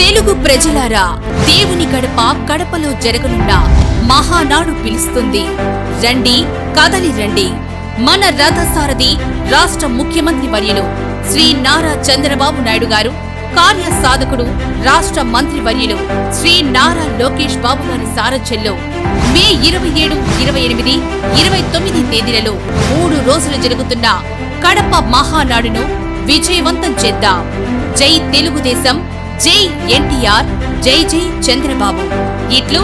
తెలుగు ప్రజలారా దేవుని గడప కడపలో జరగనున్న మహానాడు పిలుస్తుంది. రండి కదలి రండి. మన రథసారథి రాష్ట్ర ముఖ్యమంత్రి వర్యులు శ్రీ నారా చంద్రబాబు నాయుడు గారు కార్య సాధకుడు రాష్ట్ర మంత్రి వర్యులు శ్రీ నారా లోకేష్ బాబు గారి సారథ్యంలో మే ఇరవై ఏడు ఇరవై ఎనిమిది ఇరవై తొమ్మిది తేదీలలో మూడు రోజులు జరుగుతున్న కడప మహానాడును విజయవంతం చేద్దాం. జై తెలుగుదేశం జై ఎన్టీఆర్ జై జై చంద్రబాబు. ఇట్లు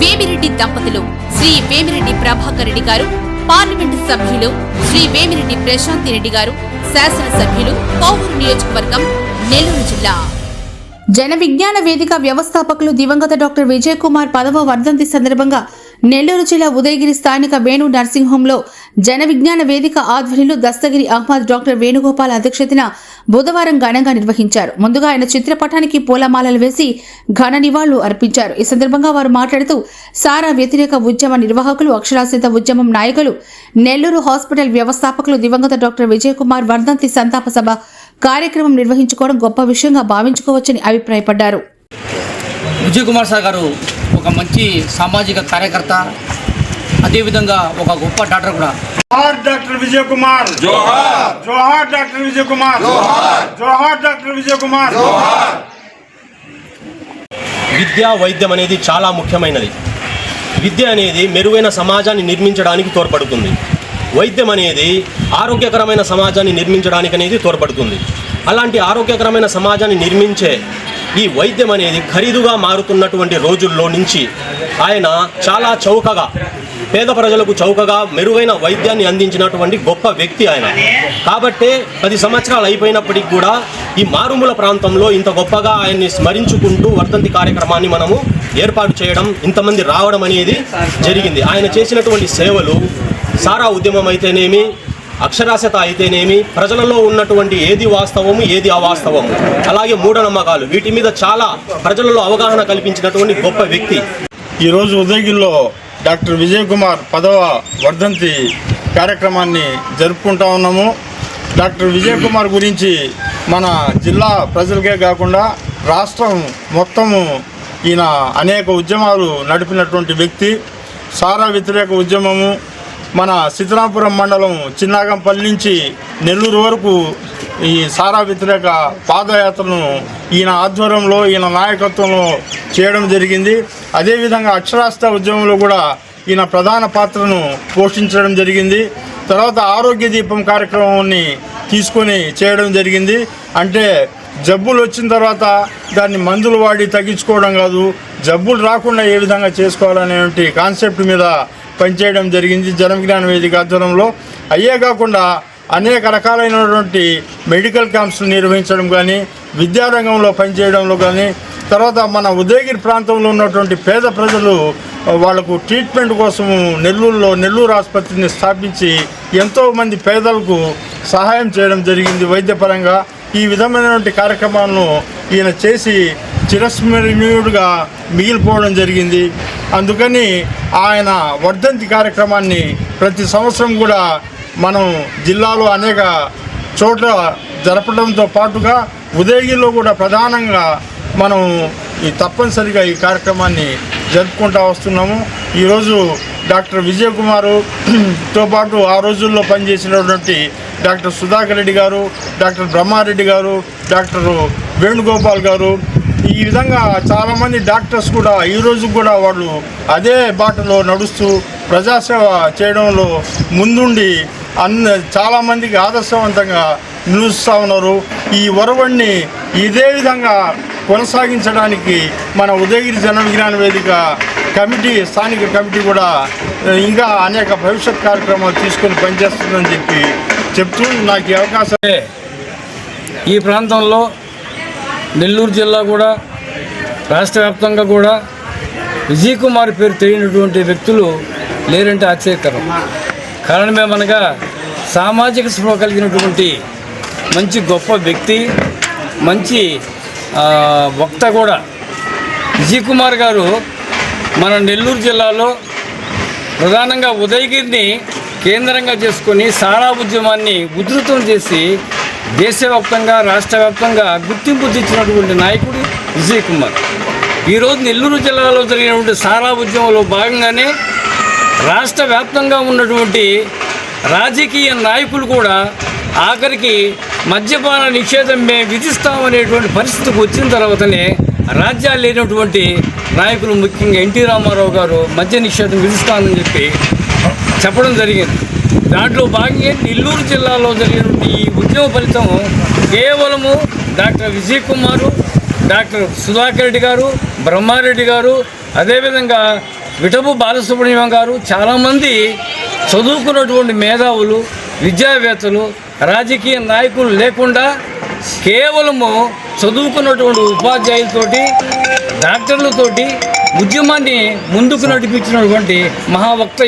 వేమిరెడ్డి దంపతులు శ్రీ వేమిరెడ్డి ప్రభాకర్ రెడ్డి గారు పార్లమెంటు సభ్యులు శ్రీ వేమిరెడ్డి ప్రశాంతి రెడ్డి గారు శాసనసభ్యులు కోవూరు నియోజకవర్గం నెల్లూరు జిల్లా. జన విజ్ఞాన వేదిక వ్యవస్థాపకులు దివంగత డాక్టర్ విజయ్ కుమార్ పదవ వర్ధంతి సందర్భంగా నెల్లూరు జిల్లా ఉదయగిరి స్థానిక వేణు నర్సింగ్ హోంలో జన విజ్ఞాన వేదిక ఆధ్వర్యంలో దస్తగిరి అహ్మద్ డాక్టర్ వేణుగోపాల్ అధ్యక్షతన బుధవారం ఘనంగా నిర్వహించారు. ముందుగా ఆయన చిత్రపటానికి పూలమాలలు వేసి ఘన నివాళులు అర్పించారు. ఈ సందర్భంగా వారు మాట్లాడుతూ సారా వ్యతిరేక ఉద్యమ నిర్వాహకులు అక్షరాస్యత ఉద్యమం నాయకులు నెల్లూరు హాస్పిటల్ వ్యవస్థాపకులు దివంగత డాక్టర్ విజయకుమార్ వర్ధంతి సంతాప సభ కార్యక్రమం నిర్వహించుకోవడం గొప్ప విషయంగా భావించుకోవచ్చని అభిప్రాయపడ్డారు. విజయ్ కుమార్ సార్ గారు ఒక మంచి సామాజిక కార్యకర్త అదేవిధంగా ఒక గొప్ప డాక్టర్ కూడా. జోహార్ డాక్టర్ విజయ్ కుమార్ జోహార్. జోహార్ డాక్టర్ విజయ్ కుమార్ జోహార్ డాక్టర్ విజయ్ కుమార్ విద్య వైద్యం అనేది చాలా ముఖ్యమైనది. విద్య అనేది మెరుగైన సమాజాన్ని నిర్మించడానికి తోడ్పడుతుంది. వైద్యం అనేది ఆరోగ్యకరమైన సమాజాన్ని నిర్మించడానికి అనేది తోడ్పడుతుంది. అలాంటి ఆరోగ్యకరమైన సమాజాన్ని నిర్మించే ఈ వైద్యం అనేది ఖరీదుగా మారుతున్నటువంటి రోజుల్లో నుంచి ఆయన చాలా చౌకగా పేద ప్రజలకు చౌకగా మెరుగైన వైద్యాన్ని అందించినటువంటి గొప్ప వ్యక్తి ఆయన. కాబట్టే పది సంవత్సరాలు అయిపోయినప్పటికి కూడా ఈ మారుమూల ప్రాంతంలో ఇంత గొప్పగా ఆయన్ని స్మరించుకుంటూ వర్ధంతి కార్యక్రమాన్ని మనము ఏర్పాటు చేయడం ఇంతమంది రావడం అనేది జరిగింది. ఆయన చేసినటువంటి సేవలు సారా ఉద్యమం అయితేనేమి అక్షరాస్యత అయితేనేమి? ప్రజలలో ఉన్నటువంటి ఏది వాస్తవము ఏది అవాస్తవము? అలాగే మూఢనమ్మకాలు. వీటి మీద చాలా ప్రజలలో అవగాహన కల్పించినటువంటి గొప్ప వ్యక్తి. ఈరోజు ఉదయగిరిలో డాక్టర్ విజయ్ కుమార్ పదవ వర్ధంతి కార్యక్రమాన్ని జరుపుకుంటా ఉన్నాము. డాక్టర్ విజయ్ కుమార్ గురించి మన జిల్లా ప్రజలకే కాకుండా రాష్ట్రం మొత్తము ఈయన అనేక ఉద్యమాలు నడిపినటువంటి వ్యక్తి సారా వ్యతిరేక ఉద్యమము మన సిద్ధరాపురం మండలం చిన్నాగంపల్లి నుంచి నెల్లూరు వరకు ఈ సారా వ్యతిరేక పాదయాత్రను ఈయన ఆధ్వర్యంలో ఈయన నాయకత్వంలో చేయడం జరిగింది. అదేవిధంగా అక్షరాస్యత ఉద్యమంలో కూడా ఈయన ప్రధాన పాత్రను పోషించడం జరిగింది. తర్వాత ఆరోగ్య దీపం కార్యక్రమాన్ని తీసుకొని చేయడం జరిగింది. అంటే జబ్బులు వచ్చిన తర్వాత దాన్ని మందులు వాడి తగ్గించుకోవడం కాదు జబ్బులు రాకుండా ఏ విధంగా చేసుకోవాలనేటువంటి కాన్సెప్ట్ మీద పనిచేయడం జరిగింది. జనవిజ్ఞాన వేదిక ఆధ్వర్యంలో. అయ్యే కాకుండా అనేక రకాలైనటువంటి మెడికల్ క్యాంప్స్ నిర్వహించడం కానీ విద్యారంగంలో పనిచేయడంలో కానీ తర్వాత మన ఉదయగిరి ప్రాంతంలో ఉన్నటువంటి పేద ప్రజలు వాళ్ళకు ట్రీట్మెంట్ కోసము నెల్లూరులో నెల్లూరు ఆసుపత్రిని స్థాపించి ఎంతోమంది పేదలకు సహాయం చేయడం జరిగింది వైద్యపరంగా. ఈ విధమైనటువంటి కార్యక్రమాలను ఈయన చేసి చిరస్మరణీయుడిగా మిగిలిపోవడం జరిగింది. అందుకని ఆయన వర్ధంతి కార్యక్రమాన్ని ప్రతి సంవత్సరం కూడా మనం జిల్లాలో అనేక చోట్ల జరపడంతో పాటుగా ఉదయగిరిలో కూడా ప్రధానంగా మనం ఈ తప్పనిసరిగా ఈ కార్యక్రమాన్ని జరుపుకుంటూ వస్తున్నాము. ఈరోజు డాక్టర్ విజయ్ కుమారుతో పాటు ఆ రోజుల్లో పనిచేసినటువంటి డాక్టర్ సుధాకర్ రెడ్డి గారు డాక్టర్ బ్రహ్మారెడ్డి గారు డాక్టర్ వేణుగోపాల్ గారు ఈ విధంగా చాలామంది డాక్టర్స్ కూడా ఈ రోజు కూడా వాళ్ళు అదే బాటలో నడుస్తూ ప్రజాసేవ చేయడంలో ముందుండి అన్న చాలామందికి ఆదర్శవంతంగా నిలుస్తూ ఉన్నారు. ఈ ఒరవడిని ఇదే విధంగా కొనసాగించడానికి మన ఉదయగిరి జన విజ్ఞాన వేదిక కమిటీ స్థానిక కమిటీ కూడా ఇంకా అనేక భవిష్యత్ కార్యక్రమాలు తీసుకొని పనిచేస్తుందని చెప్పి చెప్తూ నాకు ఈ అవకాశం ఈ ప్రాంతంలో నెల్లూరు జిల్లా కూడా రాష్ట్ర వ్యాప్తంగా కూడా విజయ్ కుమార్ పేరు తెలియనటువంటి వ్యక్తులు లేరంటే ఆశ్చర్యకరం. కారణమేమనగా సామాజిక స్పృహ కలిగినటువంటి మంచి గొప్ప వ్యక్తి మంచి వక్త కూడా. విజయ్ కుమార్ గారు మన నెల్లూరు జిల్లాలో ప్రధానంగా ఉదయగిరిని కేంద్రంగా చేసుకొని సారా ఉద్యమాన్ని ఉధృతం చేసి దేశవ్యాప్తంగా రాష్ట్ర వ్యాప్తంగా గుర్తింపు తెచ్చినటువంటి నాయకుడు విజయ్ కుమార్. ఈరోజు నెల్లూరు జిల్లాలో జరిగినటువంటి సారా ఉద్యమంలో భాగంగానే రాష్ట్ర వ్యాప్తంగా ఉన్నటువంటి రాజకీయ నాయకులు కూడా ఆఖరికి మద్యపాన నిషేధం మేము విధిస్తామనేటువంటి పరిస్థితికి వచ్చిన తర్వాతనే రాజ్యాలు లేనటువంటి నాయకులు ముఖ్యంగా ఎన్టీ రామారావు గారు మద్య నిషేధం విధిస్తామని చెప్పి చెప్పడం జరిగింది. దాంట్లో భాగంగా నెల్లూరు జిల్లాలో జరిగినటువంటి ఈ ఉద్యమ ఫలితం కేవలము డాక్టర్ విజయ్ కుమారు డాక్టర్ సుధాకర్ రెడ్డి గారు బ్రహ్మారెడ్డి గారు అదేవిధంగా విటపు బాలసుబ్రహ్మణ్యం గారు చాలామంది చదువుకున్నటువంటి మేధావులు విద్యావేత్తలు రాజకీయ నాయకులు లేకుండా కేవలము చదువుకున్నటువంటి ఉపాధ్యాయులతోటి డాక్టర్లతోటి ఉద్యమాన్ని ముందుకు నడిపించినటువంటి మహావక్త